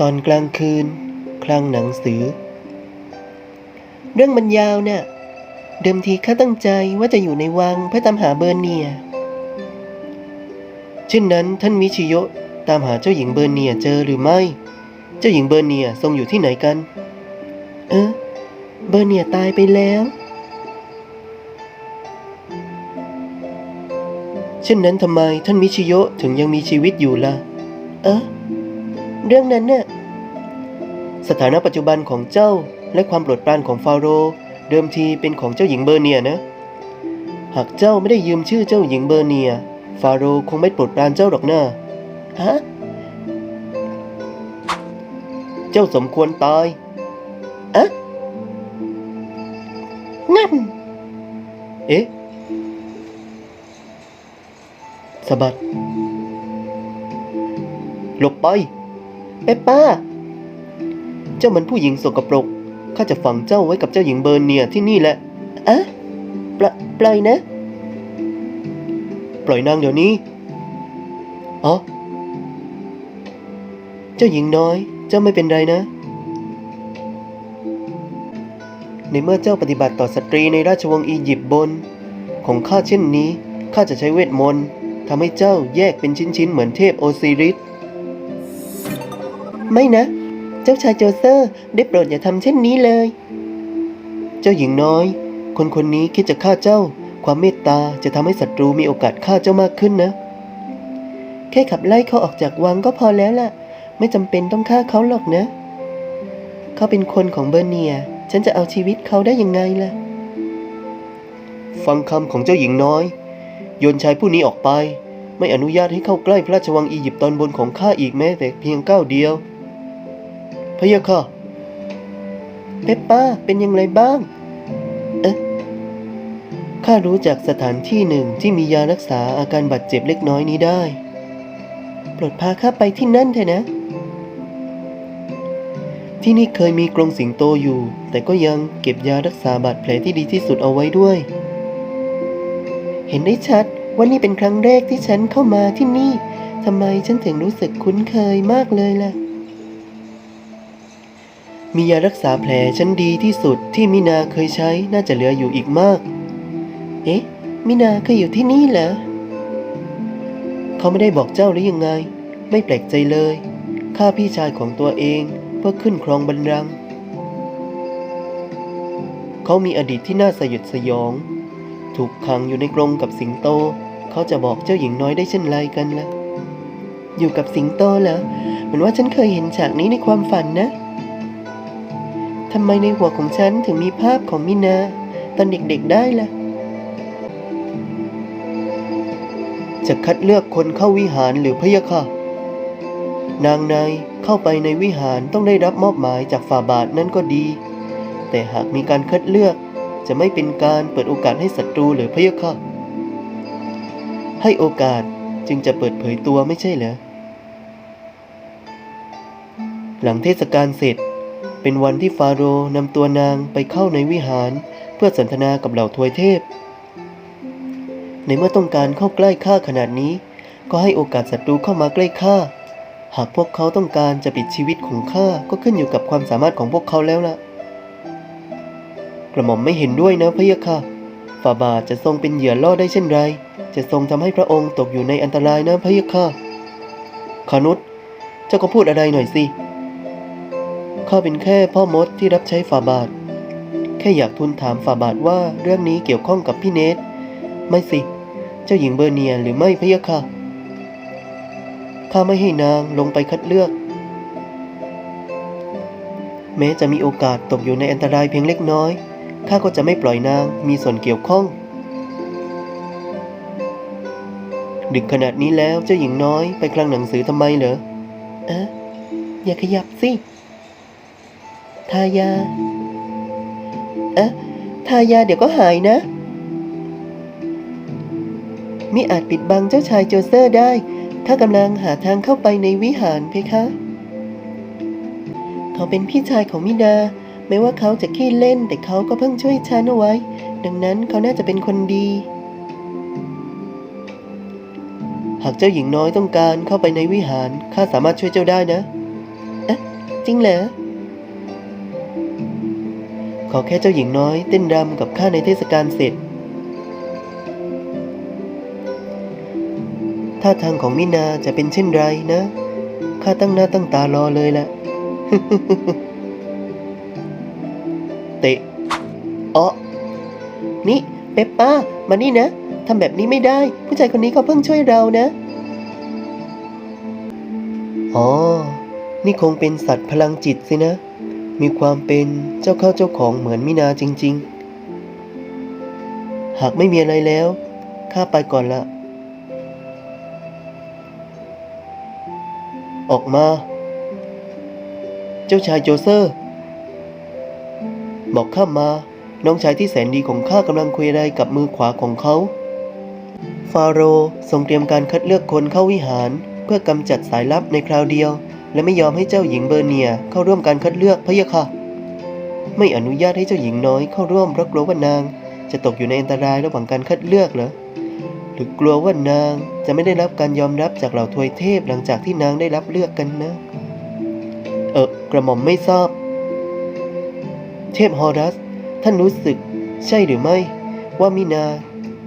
ตอนกลางคืน คลังหนังสือ เรื่องมันยาวเนี่ยเดิมทีข้าตั้งใจว่าจะอยู่ในวังเพื่อตามหาเบอร์เนียเช่นนั้นท่านมิชิโยะตามหาเจ้าหญิงเบอร์เนียเจอหรือไม่ เจ้าหญิงเบอร์เนียทรงอยู่ที่ไหนกัน เออเบอร์เนียตายไปแล้ว เช่นนั้นทำไมท่านมิชิโยะถึงยังมีชีวิตอยู่ล่ะ เออ เรื่องนั้นน่ะสถานะปัจจุบันของเจ้าและความโปรดปรานของฟาโรห์เดิมทีเป็นของเจ้าหญิงเบอร์เนียนะ หากเจ้าไม่ได้ยืมชื่อเจ้าหญิงเบอร์เนีย ฟาโรห์คงไม่โปรดปรานเจ้าหรอกนะฮะเจ้าสมควรตายอะนั่น เอ๊ะสะบัดหลบไป เปปป้า เจ้ามันผู้หญิงสกปรก ข้าจะฝังเจ้าไว้กับเจ้าหญิงเบอร์เนียที่นี่แหละอะปล่อยปล่อยนะ ปล่อยนางเดี๋ยวนี้อ๋อเจ้าหญิงน้อย เจ้าไม่เป็นไรนะ ในเมื่อเจ้าปฏิบัติต่อสตรีในราชวงศ์อียิปต์บน ของข้าเช่นนี้ ข้าจะใช้เวทมนต์ทำให้เจ้าแยกเป็นชิ้นๆ เหมือนเทพโอซิริส ไม่นะ เจ้าชายโจเซอร์ได้โปรดอย่าทำเช่นนี้เลย เจ้าหญิงน้อย คนคนนี้คิดจะฆ่าเจ้า ความเมตตาจะทำให้ศัตรูมีโอกาสฆ่าเจ้ามากขึ้นนะ แค่ขับไล่เขาออกจากวังก็พอแล้วล่ะ ไม่จำเป็นต้องฆ่าเขาหรอกนะ เขาเป็นคนของเบอร์เนีย ฉันจะเอาชีวิตเขาได้ยังไงล่ะ ฟังคำของเจ้าหญิงน้อยโยนชายผู้นี้ออกไป ไม่อนุญาตให้เข้าใกล้พระราชวังอียิปต์ตอนบนของข้าอีกแม้แต่เพียงก้าวเดียว พะยะค่ะเปปป้าเป็นอย่างไรบ้าง เอ๊ะ ข้ารู้จักสถานที่หนึ่งที่มียารักษาอาการบาดเจ็บเล็กน้อยนี้ได้ โปรดพาข้าไปที่นั่นเถอะนะ ที่นี่เคยมีกรงสิงโตอยู่ แต่ก็ยังเก็บยารักษาบาดแผลที่ดีที่สุดเอาไว้ด้วย เห็นได้ชัดว่านี่เป็นครั้งแรกที่ฉันเข้ามาที่นี่ ทำไมฉันถึงรู้สึกคุ้นเคยมากเลยล่ะ มียารักษาแผลชั้นดีที่สุดที่มินาเคยใช้น่าจะเหลืออยู่อีกมาก เอ๊ะ มินาเคยอยู่ที่นี่เหรอ เขาไม่ได้บอกเจ้าหรือยังไง ไม่แปลกใจเลย ข้าพี่ชายของตัวเองเพื่อขึ้นครองบัลลังก์เขามีอดีตที่น่าสยดสยอง ถูกขังอยู่ในกรงกับสิงโต เขาจะบอกเจ้าหญิงน้อยได้เช่นไรกันล่ะ อยู่กับสิงโตเหรอเหมือนว่าฉันเคยเห็นฉากนี้ในความฝันนะ ทำไมในหัวของฉันถึงมีภาพของมินาตอนเด็กๆได้ล่ะ จะคัดเลือกคนเข้าวิหารหรือพะยะค่ะ นางในเข้าไปในวิหารต้องได้รับมอบหมายจากฝ่าบาทนั่นก็ดี แต่หากมีการคัดเลือกจะไม่เป็นการเปิดโอกาสให้ศัตรูหรือพะยะค่ะ ให้โอกาสจึงจะเปิดเผยตัวไม่ใช่เหรอหลังเทศกาลเสร็จ เป็นวันที่ฟาโรห์นำตัวนางไปเข้าในวิหารเพื่อสนทนากับเหล่าทวยเทพ ในเมื่อต้องการเข้าใกล้ข้าขนาดนี้ ก็ให้โอกาสศัตรูเข้ามาใกล้ข้า หากพวกเขาต้องการจะปิดชีวิตของข้าก็ขึ้นอยู่กับความสามารถของพวกเขาแล้วล่ะ กระหม่อมไม่เห็นด้วยนะพะยะค่ะฝ่าบาทจะทรงเป็นเหยื่อล่อได้เช่นไร จะทรงทำให้พระองค์ตกอยู่ในอันตรายนะพะยะค่ะขนุษเจ้าก็พูดอะไรหน่อยสิ ข้าเป็นแค่พ่อมดที่รับใช้ฝ่าบาท แค่อยากทูลถามฝ่าบาทว่าเรื่องนี้เกี่ยวข้องกับพี่เนทไม่สิ เจ้าหญิงเบอร์เนียหรือไม่พะยะค่ะ ข้าไม่ให้นางลงไปคัดเลือก แม้จะมีโอกาสตกอยู่ในอันตรายเพียงเล็กน้อย ข้าก็จะไม่ปล่อยนางมีส่วนเกี่ยวข้อง ดึกขนาดนี้แล้วเจ้าหญิงน้อยไปคลังหนังสือทำไมเหรอ เอ๊ะ อย่าขยับสิ ทายา เอ๊ะ ทายาเดี๋ยวก็หายนะ มิอาจปิดบังเจ้าชายโจเซอร์ได้ข้ากำลังหาทางเข้าไปในวิหารเพคะ เขาเป็นพี่ชายของมิดา ไม่ว่าเขาจะขี้เล่นแต่เขาก็เพิ่งช่วยฉันเอาไว้ ดังนั้นเขาน่าจะเป็นคนดี หากเจ้าหญิงน้อยต้องการเข้าไปในวิหาร ข้าสามารถช่วยเจ้าได้นะ เอ๊ะ จริงเหรอ ขอแค่เจ้าหญิงน้อยเต้นรำกับข้าในเทศกาลเสร็จ ท่าทางของมินาจะเป็นเช่นไรนะ ข้าตั้งหน้าตั้งตารอเลยแหละเตะอ๋อนี่เปปป้า มานี่นะ ทำแบบนี้ไม่ได้ ผู้ชายคนนี้เขาเพิ่งช่วยเรานะ อ๋อ นี่คงเป็นสัตว์พลังจิตสินะ มีความเป็นเจ้าเข้าเจ้าของเหมือนมินาจริง ๆ หากไม่มีอะไรแล้ว ข้าไปก่อนละ ออกมา เจ้าชายโจเซอร์ บอกข้ามา น้องชายที่แสนดีของข้ากำลังคุยอะไรกับมือขวาของเขา ฟาโรห์ทรงเตรียมการคัดเลือกคนเข้าวิหารเพื่อกำจัดสายลับในคราวเดียว และไม่ยอมให้เจ้าหญิงเบอร์เนียเข้าร่วมการคัดเลือกพะยะค่ะ ไม่อนุญาตให้เจ้าหญิงน้อยเข้าร่วมเพราะกลัวว่านาง จะตกอยู่ในอันตรายระหว่างการคัดเลือกเหรอหรือกลัวว่านางจะไม่ได้รับการยอมรับจากเหล่าทวยเทพหลังจากที่นางได้รับเลือกกันนะ เออกระหม่อมไม่ทราบ เทพฮอรัส ท่านรู้สึก ใช่หรือไม่ ว่ามินา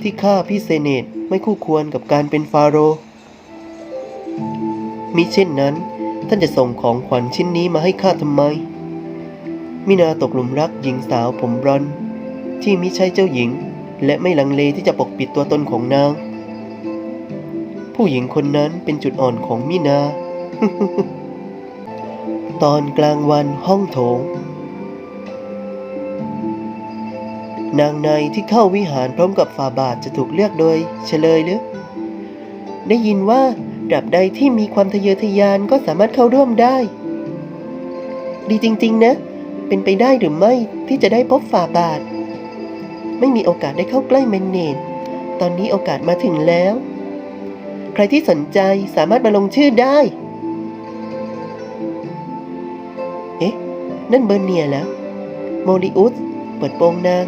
ที่ฆ่าพี่เซเนตไม่คู่ควรกับการเป็นฟาโรมิเช่นนั้น ท่านจะส่งของขวัญชิ้นนี้มาให้ข้าทำไม มินาตกหลุมรักหญิงสาวผมบรอนที่มิใช่เจ้าหญิง และไม่ลังเลที่จะปกปิดตัวตนของนาง ผู้หญิงคนนั้นเป็นจุดอ่อนของมินา ตอนกลางวันห้องโถง นางในที่เข้าวิหารพร้อมกับฝ่าบาทจะถูกเลือกโดยเฉลยหรือ ได้ยินว่า ดับใดที่มีความทะเยอทะยานก็สามารถเข้าร่วมได้ ดีจริง ๆ นะ เป็นไปได้หรือไม่ที่จะได้พบฝ่าบาท ไม่มีโอกาสได้เข้าใกล้แมนเนตตอนนี้โอกาสมาถึงแล้ว ใครที่สนใจสามารถมาลงชื่อได้ เอ๊ะ นั่นเบอร์เนียแล้ว โมริอุสเปิดโปงนาง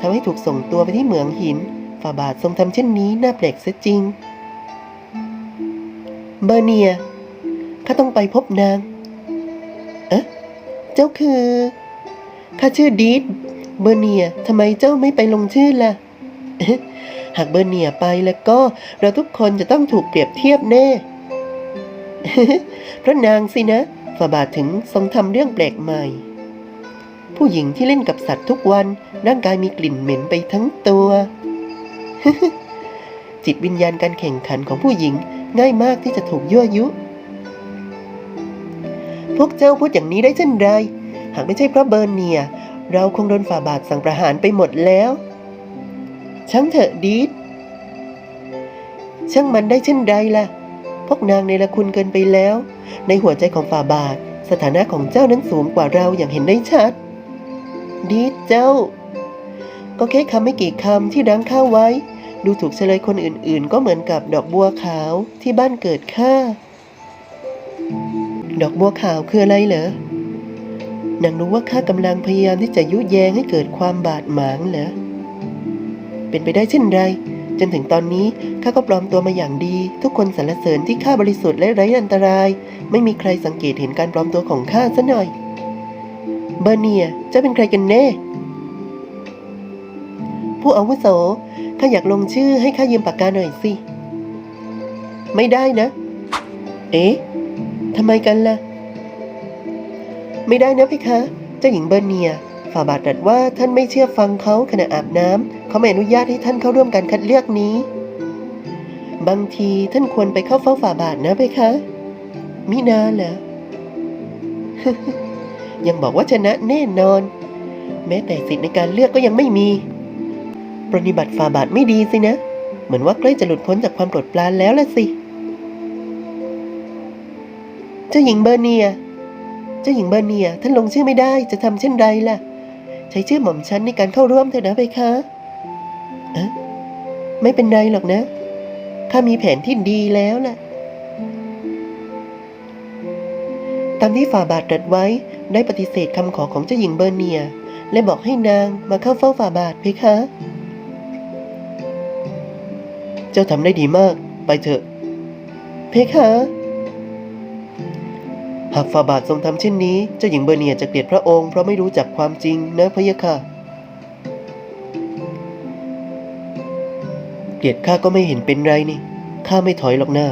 ทำให้ถูกส่งตัวไปที่เหมืองหิน ฝ่าบาททรงทำเช่นนี้น่าแปลกเสียจริง เบอร์เนีย ข้าต้องไปพบนาง เอ๊ะ เจ้าคือ ข้าชื่อดีดเบอร์เนียทำไมเจ้าไม่ไปลงชื่อล่ะ หากเบอร์เนียไปแล้วก็เราทุกคนจะต้องถูกเปรียบเทียบแน่เพราะนางสินะฝ่าบาทถึงทรงทำเรื่องแปลกใหม่ ผู้หญิงที่เล่นกับสัตว์ทุกวันร่างกายมีกลิ่นเหม็นไปทั้งตัว จิตวิญญาณการแข่งขันของผู้หญิง ง่ายมากที่จะถูกยั่วยุ พวกเจ้าพูดอย่างนี้ได้เช่นไร หากไม่ใช่เพราะเบอร์เนีย เราคงโดนฝ่าบาทสั่งประหารไปหมดแล้ว ช่างเถอะดีดช่างมันได้เช่นใดล่ะ พวกนางในละคุณเกินไปแล้ว ในหัวใจของฝ่าบาท สถานะของเจ้านั้นสูงกว่าเราอย่างเห็นได้ชัด ดีดเจ้า ก็แค่คำไม่กี่คำที่ดังข้าไว้ ดูถูกเฉลยคนอื่นๆ ก็เหมือนกับดอกบัวขาวที่บ้านเกิดข้าดอกบัวขาวคืออะไรเหรอนางรู้ว่าข้ากำลังพยายามที่จะยุแยงให้เกิดความบาดหมางเหรอ เป็นไปได้เช่นไร จนถึงตอนนี้ข้าก็ปลอมตัวมาอย่างดี ทุกคนสรรเสริญที่ข้าบริสุทธิ์และไร้อันตราย ไม่มีใครสังเกตเห็นการปลอมตัวของข้าซะหน่อย เบอร์เนียจะเป็นใครกันแน่ ผู้อาวุโส ข้าอยากลงชื่อให้ข้ายืมปากกาหน่อยสิ ไม่ได้นะ เอ๊ะทำไมกันล่ะ ไม่ได้นะพี่คะ เจ้าหญิงเบอร์เนียฝ่าบาทตรัสว่าท่านไม่เชื่อฟังเขาขณะอาบน้ำเขาไม่อนุญาตให้ท่านเข้าร่วมการคัดเลือกนี้ บางทีท่านควรไปเข้าเฝ้าฝ่าบาทนะพี่คะมินาเหรอยังบอกว่าชนะแน่นอน แม้แต่สิทธิ์ในการเลือกก็ยังไม่มี ปฏิบัติฝ่าบาทไม่ดีสินะ เหมือนว่าใกล้จะหลุดพ้นจากความโปรดปรานแล้วละสิ เจ้าหญิงเบอร์เนีย เจ้าหญิงเบอร์เนียท่านลงชื่อไม่ได้จะทำเช่นไรล่ะ ใช้ชื่อหม่อมฉันในการเข้าร่วมเถอะนะไปคะอะไม่เป็นไรหรอกนะ ข้ามีแผนที่ดีแล้วล่ะ ตามที่ฝ่าบาทตรัสไว้ได้ปฏิเสธคำขอของเจ้าหญิงเบอร์เนียและบอกให้นางมาเข้าเฝ้าฝ่าบาทเพคะ เจ้าทำได้ดีมาก ไปเถอะ เพคะหากฝ่าบาททรงทำเช่นนี้ เจ้าหญิงเบอร์เนียจะเกลียดพระองค์เพราะไม่รู้จักความจริงนะพะยะค่ะ เกลียดข้าก็ไม่เห็นเป็นไรนี่ ข้าไม่ถอยหรอกนะ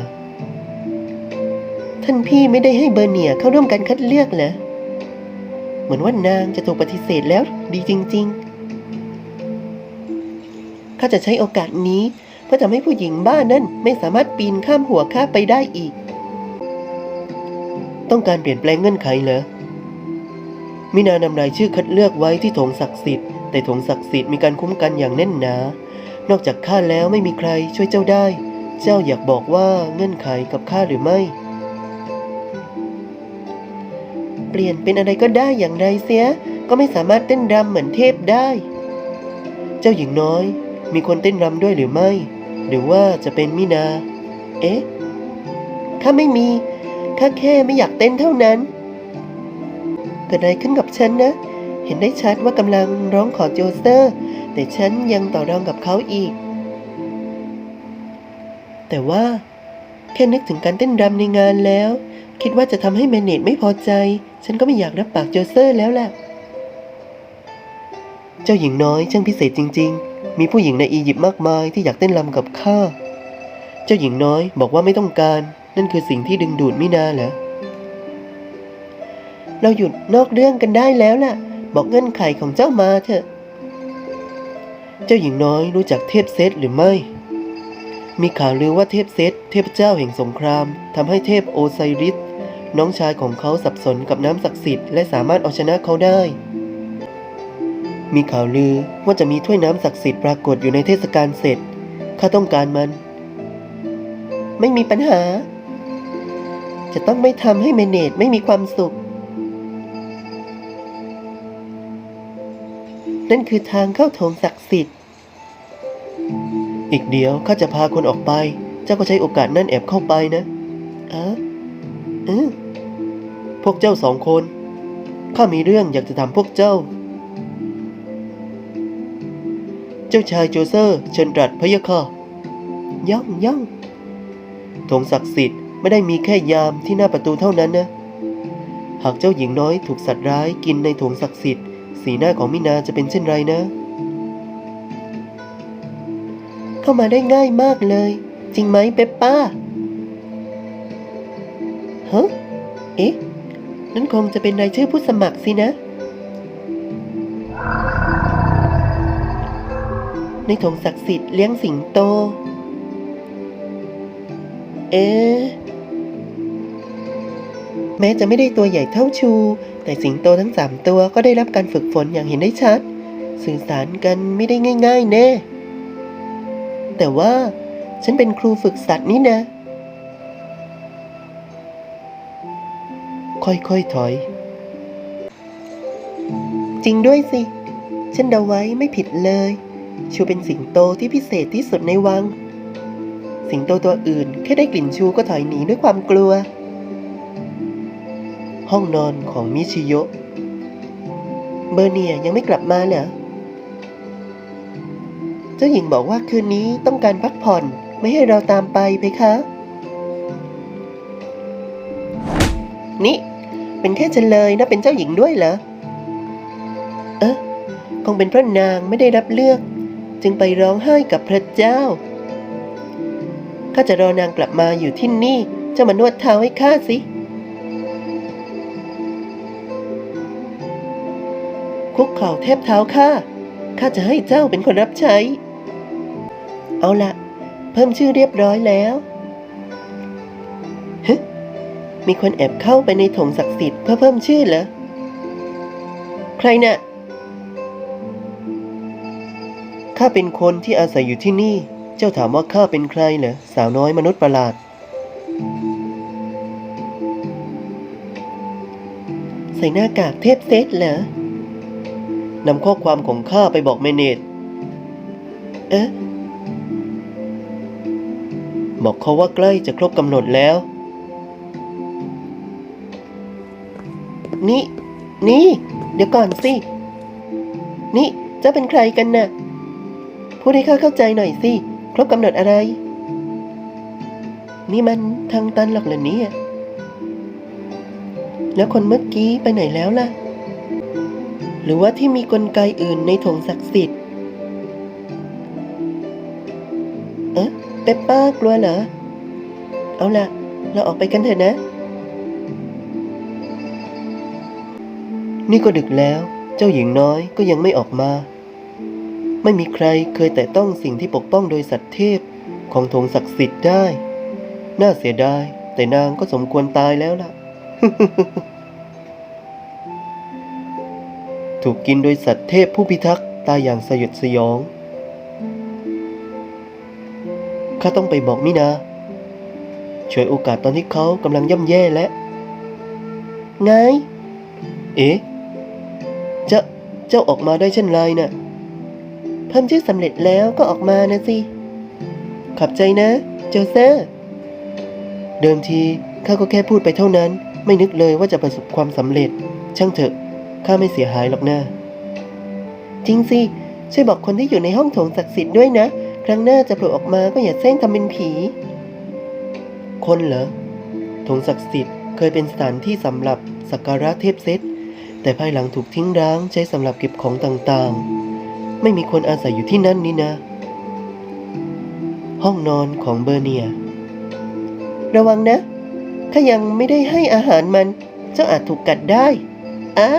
ท่านพี่ไม่ได้ให้เบอร์เนียเข้าร่วมการคัดเลือกเหรอ เหมือนว่านางจะถูกปฏิเสธแล้ว ดีจริง ๆ ข้าจะใช้โอกาสนี้ เพื่อทำให้ผู้หญิงบ้านั่นไม่สามารถปีนข้ามหัวข้าไปได้อีก ต้องการเปลี่ยนแปลงเงื่อนไขเหรอมินานำรายชื่อคัดเลือกไว้ที่ถงศักดิ์สิทธิ์แต่ถงศักดิ์สิทธิ์มีการคุ้มกันอย่างแน่นหนา นอกจากข้าแล้วไม่มีใครช่วยเจ้าได้ เจ้าอยากบอกว่าเงื่อนไขกับข้าหรือไม่ เปลี่ยนเป็นอะไรก็ได้อย่างไรเสีย ก็ไม่สามารถเต้นรำเหมือนเทพได้ เจ้าหญิงน้อย มีคนเต้นรำด้วยหรือไม่ หรือว่าจะเป็นมินา เอ๊ะ ข้าไม่มี ข้าแค่ไม่อยากเต้นเท่านั้น เกิดอะไรขึ้นกับฉันนะ เห็นได้ชัดว่ากำลังร้องขอโจเซอร์ แต่ฉันยังต่อรองกับเขาอีก แต่ว่า แค่นึกถึงการเต้นรำในงานแล้ว คิดว่าจะทำให้แมเนตไม่พอใจ ฉันก็ไม่อยากรับปากโจเซอร์แล้วแหละ เจ้าหญิงน้อยช่างพิเศษจริง ๆ มีผู้หญิงในอียิปต์มากมายที่อยากเต้นรำกับข้า เจ้าหญิงน้อยบอกว่าไม่ต้องการ นั่นคือสิ่งที่ดึงดูดมินาเหรอ เราหยุดนอกเรื่องกันได้แล้วล่ะ บอกเงื่อนไขของเจ้ามาเถอะ เจ้าหญิงน้อยรู้จักเทพเซตหรือไม่ มีข่าวลือว่าเทพเซตเทพเจ้าแห่งสงครามทำให้เทพโอไซริสน้องชายของเขาสับสนกับน้ำศักดิ์สิทธิ์และสามารถเอาชนะเขาได้ มีข่าวลือว่าจะมีถ้วยน้ำศักดิ์สิทธิ์ปรากฏอยู่ในเทศกาลเสร็จ ข้าต้องการมัน ไม่มีปัญหา จะต้องไม่ทำให้เมเนตไม่มีความสุข นั่นคือทางเข้าโถงศักดิ์สิทธิ์ อีกเดียวข้าจะพาคนออกไป เจ้าก็ใช้โอกาสนั่นแอบเข้าไปนะอะเออพวกเจ้าสองคน ข้ามีเรื่องอยากจะถามพวกเจ้า เจ้าชายโจเซอร์เชิญตรัสพะยะค่ะย่องย่องโถงศักดิ์สิทธิ์ไม่ได้มีแค่ยามที่หน้าประตูเท่านั้นนะ หากเจ้าหญิงน้อยถูกสัตว์ร้ายกินในถงศักดิ์สิทธิ์ สีหน้าของมินาจะเป็นเช่นไรนะ เข้ามาได้ง่ายมากเลย จริงไหมเปปป้าฮะเอ๊ะนั่นคงจะเป็นรายชื่อผู้สมัครสินะ ในถงศักดิ์สิทธิ์เลี้ยงสิงโต เอ๊ะแม้จะไม่ได้ตัวใหญ่เท่าชู แต่สิงโตทั้งสามตัวก็ได้รับการฝึกฝนอย่างเห็นได้ชัด สื่อสารกันไม่ได้ง่าย ๆ แน่ แต่ว่าฉันเป็นครูฝึกสัตว์นี่นะ ค่อยๆถอย จริงด้วยสิ ฉันเดาไว้ไม่ผิดเลย ชูเป็นสิงโตที่พิเศษที่สุดในวัง สิงโตตัวอื่นแค่ได้กลิ่นชูก็ถอยหนีด้วยความกลัว ห้องนอนของมิชิโยะเบอร์เนียยังไม่กลับมาเหรอเจ้าหญิงบอกว่าคืนนี้ต้องการพักผ่อนไม่ให้เราตามไปเพคะ นี่ เป็นแค่เลยนะเป็นเจ้าหญิงด้วยเหรอ เอ๊ะ คงเป็นเพราะนางไม่ได้รับเลือก จึงไปร้องไห้กับพระเจ้า ข้าจะรอนางกลับมาอยู่ที่นี่ จะมานวดเท้าให้ข้าสิ คุกเข่าแทบเท้าข้า ข้าจะให้เจ้าเป็นคนรับใช้ เอาละเพิ่มชื่อเรียบร้อยแล้วฮะมีคนแอบเข้าไปในถงศักดิ์สิทธิ์เพื่อเพิ่มชื่อเหรอ ใครน่ะ ข้าเป็นคนที่อาศัยอยู่ที่นี่ เจ้าถามว่าข้าเป็นใครเหรอสาวน้อยมนุษย์ประหลาด ใส่หน้ากากเทพเซตเหรอนำข้อความของข้าไปบอกเมเนตเอ๊ะบอกเขาว่าใกล้จะครบกำหนดแล้ว นี่ นี่ เดี๋ยวก่อนสิ นี่เจ้าเป็นใครกันน่ะ พูดให้ข้าเข้าใจหน่อยสิ ครบกำหนดอะไร นี่มันทางตันหรอกเหรอเนี่ยแล้วคนเมื่อกี้ไปไหนแล้วล่ะ หรือว่าที่มีกลไกอื่นในถงศักดิ์สิทธิ์ เอ๊ะเปปป้ากลัวเหรอ เอาล่ะ เราออกไปกันเถอะนะ นี่ก็ดึกแล้ว เจ้าหญิงน้อยก็ยังไม่ออกมา ไม่มีใครเคยแตะต้องสิ่งที่ปกป้องโดยสัตว์เทพของธงศักดิ์สิทธิ์ได้ น่าเสียดาย แต่นางก็สมควรตายแล้วล่ะ ถูกกินโดยสัตว์เทพผู้พิทักษ์ตายอย่างสยดสยอง ข้าต้องไปบอกมินาช่วยโอกาสตอนที่เขากำลังย่ำแย่และไง เอ๊ะเจ้าเจ้าออกมาได้เช่นไรน่ะ พิ่มชื่อสำเร็จแล้วก็ออกมานะสิ ขอบใจนะโจเซอร์เดิมทีข้าก็แค่พูดไปเท่านั้น ไม่นึกเลยว่าจะประสบความสำเร็จ ช่างเถอะข้าไม่เสียหายหรอกนะจริงสิช่วยบอกคนที่อยู่ในห้องโถงศักดิ์สิทธิ์ด้วยนะ ครั้งหน้าจะโผล่ออกมาก็อย่าแซงทำเป็นผี คนเหรอโถงศักดิ์สิทธิ์เคยเป็นสถานที่สำหรับสักการะเทพเซตแต่ภายหลังถูกทิ้งร้างใช้สำหรับเก็บของต่างๆ ไม่มีคนอาศัยอยู่ที่นั่นนี่นะ ห้องนอนของเบอร์เนีย ระวังนะข้ายังไม่ได้ให้อาหารมัน เจ้าอาจถูกกัดได้อะ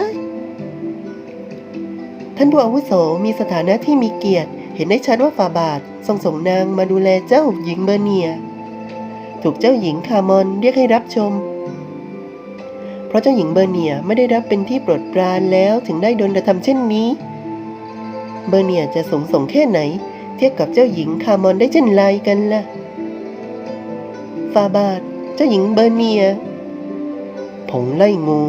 ท่านผู้อาวุโสมีสถานะที่มีเกียรติ เห็นได้ชัดว่าฝ่าบาททรงส่งนางมาดูแลเจ้าหญิงเบอร์เนีย ถูกเจ้าหญิงคาร์มอนเรียกให้รับชม เพราะเจ้าหญิงเบอร์เนียไม่ได้รับเป็นที่โปรดปรานแล้วถึงได้โดนกระทำเช่นนี้ เบอร์เนียจะสงส่งแค่ไหน เทียบกับเจ้าหญิงคาร์มอนได้เช่นไรกันล่ะ ฟาบาทเจ้าหญิงเบอร์เนีย ผงไล่งู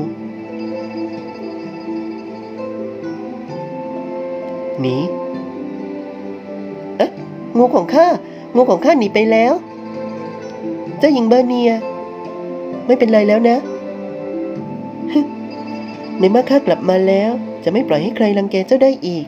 หนีเอ๊ะงูของข้า งูของข้าหนีไปแล้ว เจ้าหญิงเบอร์เนีย ไม่เป็นไรแล้วนะในเมื่อข้ากลับมาแล้ว จะไม่ปล่อยให้ใครรังแกเจ้าได้อีก